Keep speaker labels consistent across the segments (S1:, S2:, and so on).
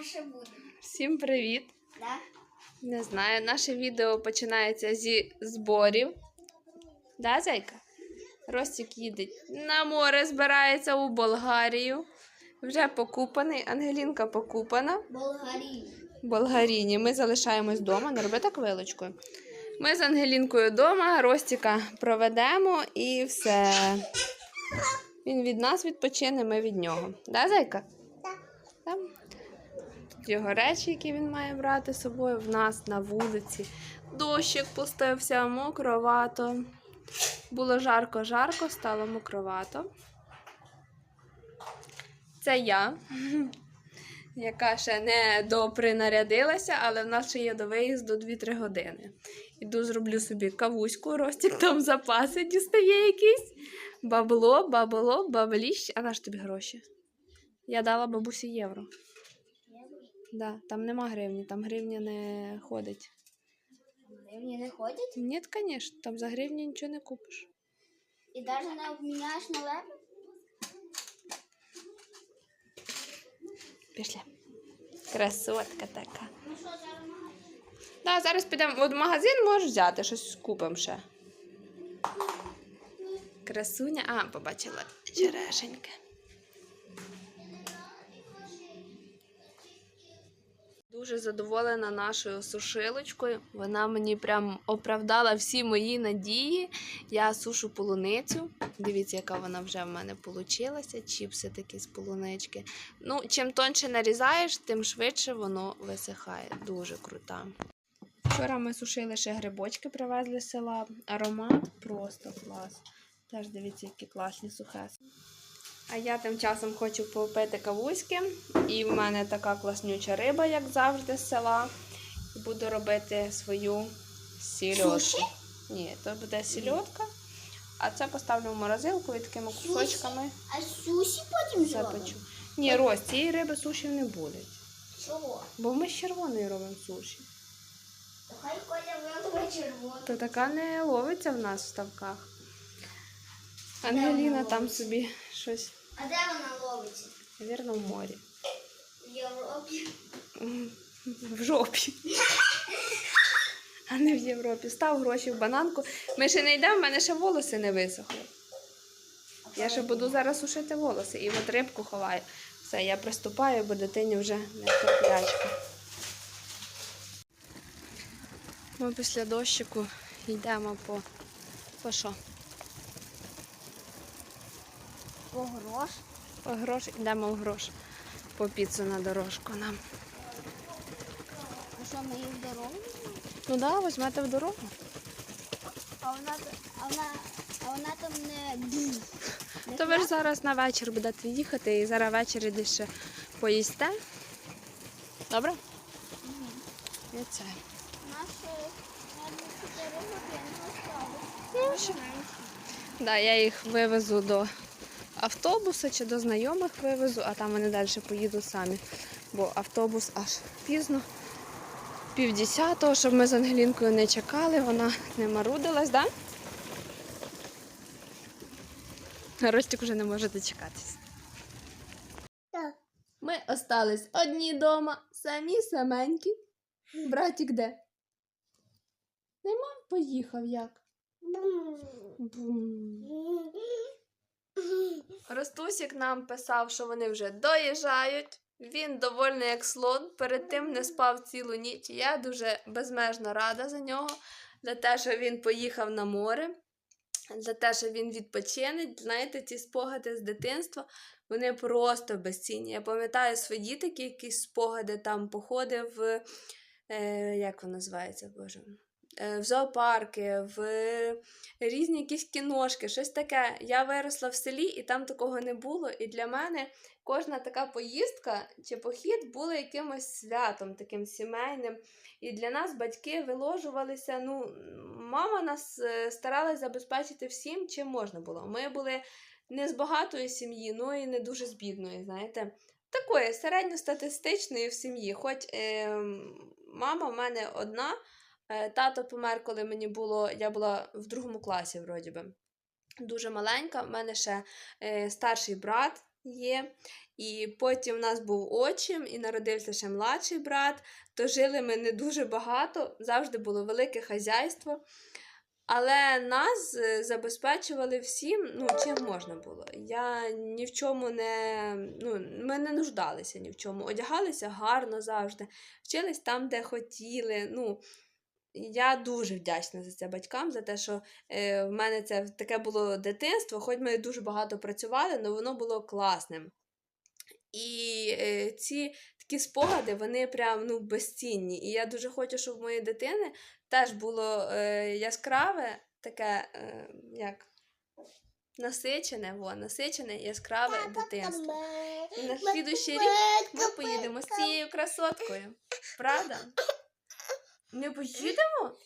S1: наше буде.
S2: Всім привіт!
S1: Да?
S2: Не знаю, наше відео починається зі зборів. Да, зайка? Ростик їде на море, збирається у Болгарію. Вже покупаний. Ангелінка покупана.
S1: Болгарію.
S2: Болгаріні. Ми залишаємось вдома. Не роби так вилочкою. Ми з Ангелінкою вдома, Ростіка проведемо і все. Він від нас відпочине, ми від нього. Да, зайка? Його речі, які він має брати з собою в нас на вулиці. Дощик пустився, мокровато. Було жарко-жарко, стало мокровато. Це я, яка ще не допринарядилася, але в нас ще є до виїзду 2-3 години. Іду зроблю собі кавуську, Ростік там запаси дістає якісь. Бабло, бабло, бабліщ. А на ж тобі гроші? Я дала бабусі євро. Да, там нема гривні, там гривня не ходить.
S1: Гривні не ходять?
S2: Ні, звісно, там за гривні нічого не купиш.
S1: І навіть не обміняєш на леви?
S2: Пішли. Красотка така.
S1: Ну що, зараз?
S2: Да, зараз підемо от в магазин, можеш взяти, щось купимо ще. Красуня. А, побачила черешеньки. Дуже задоволена нашою сушилочкою. Вона мені прям оправдала всі мої надії. Я сушу полуницю. Дивіться, яка вона вже в мене получилася. Чіпси такі з полунички. Ну, чим тонше нарізаєш, тим швидше воно висихає. Дуже крута. Вчора ми сушили ще грибочки, привезли з села. Аромат просто клас. Теж дивіться, які класні сухеси. А я тим часом хочу попити кавуськи. І в мене така класнюча риба, як завжди, з села. І буду робити свою сільотку.
S1: Суші?
S2: Ні, то буде сільотка. А це поставлю в морозилку і такими кусочками
S1: А суші потім
S2: запечу. Ні, Рось, цієї риби суші не буде.
S1: Чого?
S2: Бо ми з червоної робимо суші.
S1: То хай Коля виловить червону.
S2: То така не ловиться в нас в ставках. Ангеліна там собі щось,
S1: А де вона ловиться?
S2: вірно, в морі.
S1: В Європі.
S2: В жопі. А не в Європі. Став гроші в бананку. Ми ще не йдемо, в мене ще волоси не висохли. Я ще буду зараз сушити волоси і от рибку ховаю. Все, я приступаю, бо дитині вже не терплячка. Ми після дощику йдемо по. По що?
S1: По грош.
S2: По грош, йдемо в грош. По піцу на дорожку нам.
S1: А що, ми їх в дорогу?
S2: Ну так, да, візьмете в дорогу.
S1: А вона, а вона, а вона там не... не
S2: То ви ж зараз на вечір будете їхати і зараз ввечері десь ще поїсте. Добре? І це.
S1: Наші, мабуть, чотири години
S2: Ну, що? Да, я їх вивезу до автобуса чи до знайомих вивезу, а там вони далі поїдуть самі. Бо автобус аж пізно, півдесятого, щоб ми з Ангелінкою не чекали, вона не марудилась, так? Да? Ростик вже не може дочекатись.
S1: Так.
S2: Ми остались одні дома, самі саменькі. Братик де? Нема? Поїхав як. Бум. Ростусік нам писав, що вони вже доїжджають. Він довольний як слон. Перед тим не спав цілу ніч. Я дуже безмежно рада за нього, за те, що він поїхав на море, за те, що він відпочине. Знаєте, ці спогади з дитинства, вони просто безцінні. Я пам'ятаю свої такі якісь спогади, там походи в. Е, як воно називається, Боже? Е, в зоопарки, в різні якісь кіношки, щось таке. Я виросла в селі, і там такого не було. І для мене кожна така поїздка чи похід була якимось святом, таким сімейним. І для нас батьки виложувалися. Ну, мама нас е, старалась забезпечити всім, чим можна було. Ми були не з багатої сім'ї, ну і не дуже з бідної, знаєте. Такої середньостатистичної в сім'ї. Хоч е, мама в мене одна, Тато помер, коли мені було, я була в другому класі, вроді би. Дуже маленька. У мене ще е, старший брат, є. І потім в нас був отчим і народився ще младший брат. То жили ми не дуже багато, завжди було велике хазяйство. Але нас е, забезпечували всім, ну, чим можна було. Я ні в чому не. Ну, ми не нуждалися ні в чому. Одягалися гарно завжди, вчились там, де хотіли. Ну, я дуже вдячна за це батькам, за те, що е, в мене це таке було дитинство, хоч ми дуже багато працювали, але воно було класним. І е, ці такі спогади, вони прям ну, безцінні. І я дуже хочу, щоб в моєї дитини теж було е, яскраве, таке, е, як насичене, во, насичене, яскраве дитинство. І на слідуючий рік ми поїдемо з цією красоткою. Правда? Ми поїдемо?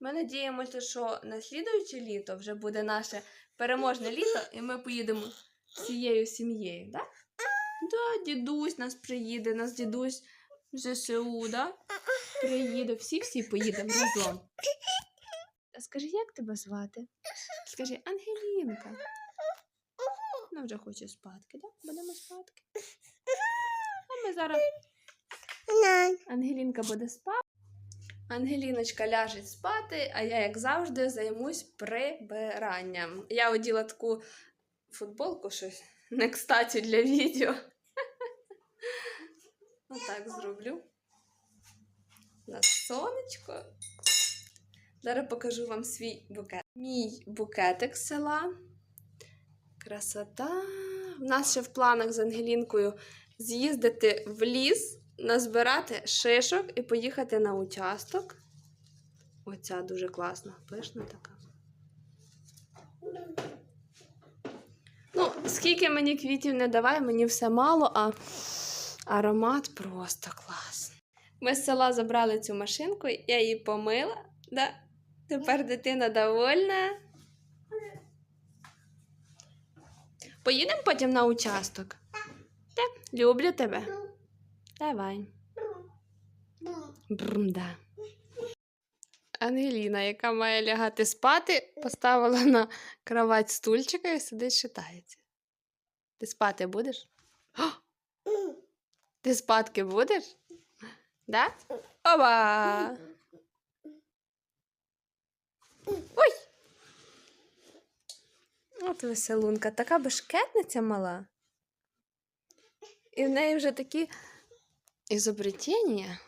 S2: Ми надіємося, що на слідуюче літо вже буде наше переможне літо, і ми поїдемо з цією сім'єю, так? Да, дідусь нас приїде, нас дідусь ЗСУ, да? Приїде, всі-всі поїдемо разом. А Скажи, як тебе звати? Скажи, Ангелінка. Вона вже хоче спадки, так? Будемо спадки. А ми зараз Ангелінка буде спати. Ангеліночка ляже спати, а я, як завжди, займусь прибиранням. Я оділа таку футболку, щось не кстати для відео. Отак зроблю. На сонечко. Зараз покажу вам свій букет. Мій букетик села. Красота. У нас ще в планах з Ангелінкою з'їздити в ліс, назбирати шишок і поїхати на участок. Оця дуже класна, пишна така. Ну, скільки мені квітів не давай, мені все мало, а аромат просто клас. Ми з села забрали цю машинку, я її помила. Да? Тепер дитина довольна. Поїдемо потім на участок. Так, люблю тебе. Давай. Брум, да. Ангеліна, яка має лягати спати, поставила на кровать стульчика і сидить читається. Ти спати будеш? О! Ти спадки будеш? Да? Оба! Ой! От веселунка, така бешкетниця мала. І в неї вже такі ізобретення.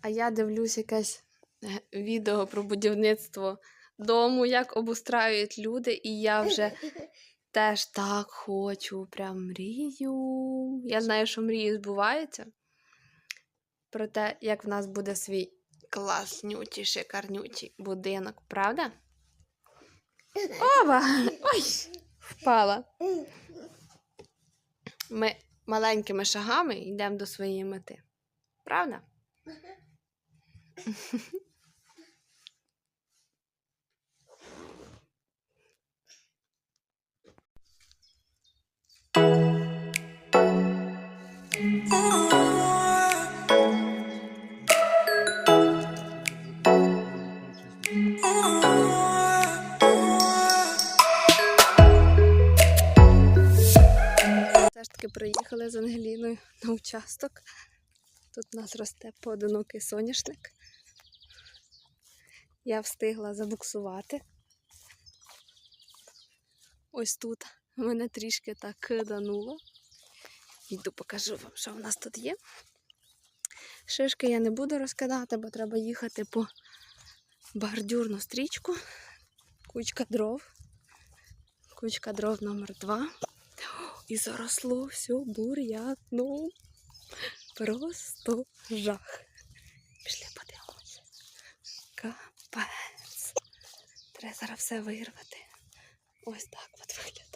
S2: А я дивлюсь якесь е, відео про будівництво дому, як обустраюють люди, і я вже теж так хочу, прям мрію. Я знаю, що мрії збуваються. Про те, як в нас буде свій класнючий, шикарнючий будинок, правда? Ова! Ой! Впала. Ми маленькими шагами йдемо до своєї мети. Правда? Таки приїхали з Ангеліною на участок. Тут у нас росте поодинокий соняшник. Я встигла забуксувати. Ось тут мене трішки так кидануло. Йду покажу вам, що в нас тут є. Шишки я не буду розкидати, бо треба їхати по бордюрну стрічку. Кучка дров. Кучка дров номер два. І заросло все бур'яном. Просто жах. Пішли подивимося. Капець. Треба зараз все вирвати. Ось так от виглядає.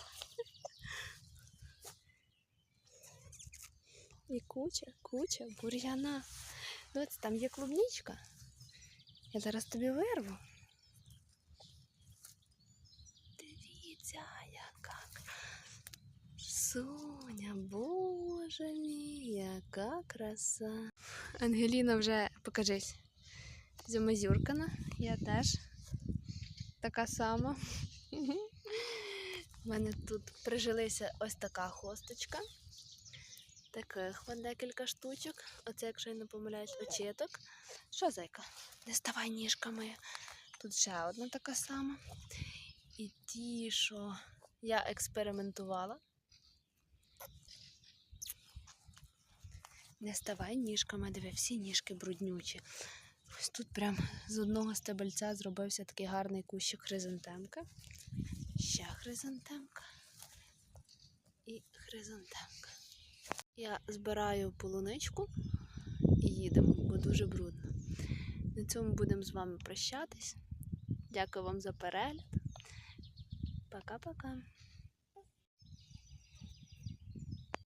S2: І куча, куча бур'яна. Ну, от там є клубничка. Я зараз тобі вирву. Дивіться, яка Соня, боже мій, яка краса. Ангеліна вже покажись. Зюмазюркана. Я теж така сама. У мене тут прижилися ось така хосточка. Таких от декілька штучок. Оце, якщо я не помиляюсь, очіток. Що, зайка? Не ставай ніжками. Тут ще одна така сама. І ті, що я експериментувала. Не ставай ніжками, диви, всі ніжки бруднючі. Ось тут прям з одного стебельця зробився такий гарний кущик хризантемки. Ще хризантемка. І хризантемка. Я збираю полуничку і їдемо, бо дуже брудно. На цьому будемо з вами прощатись. Дякую вам за перегляд. Пока-пока.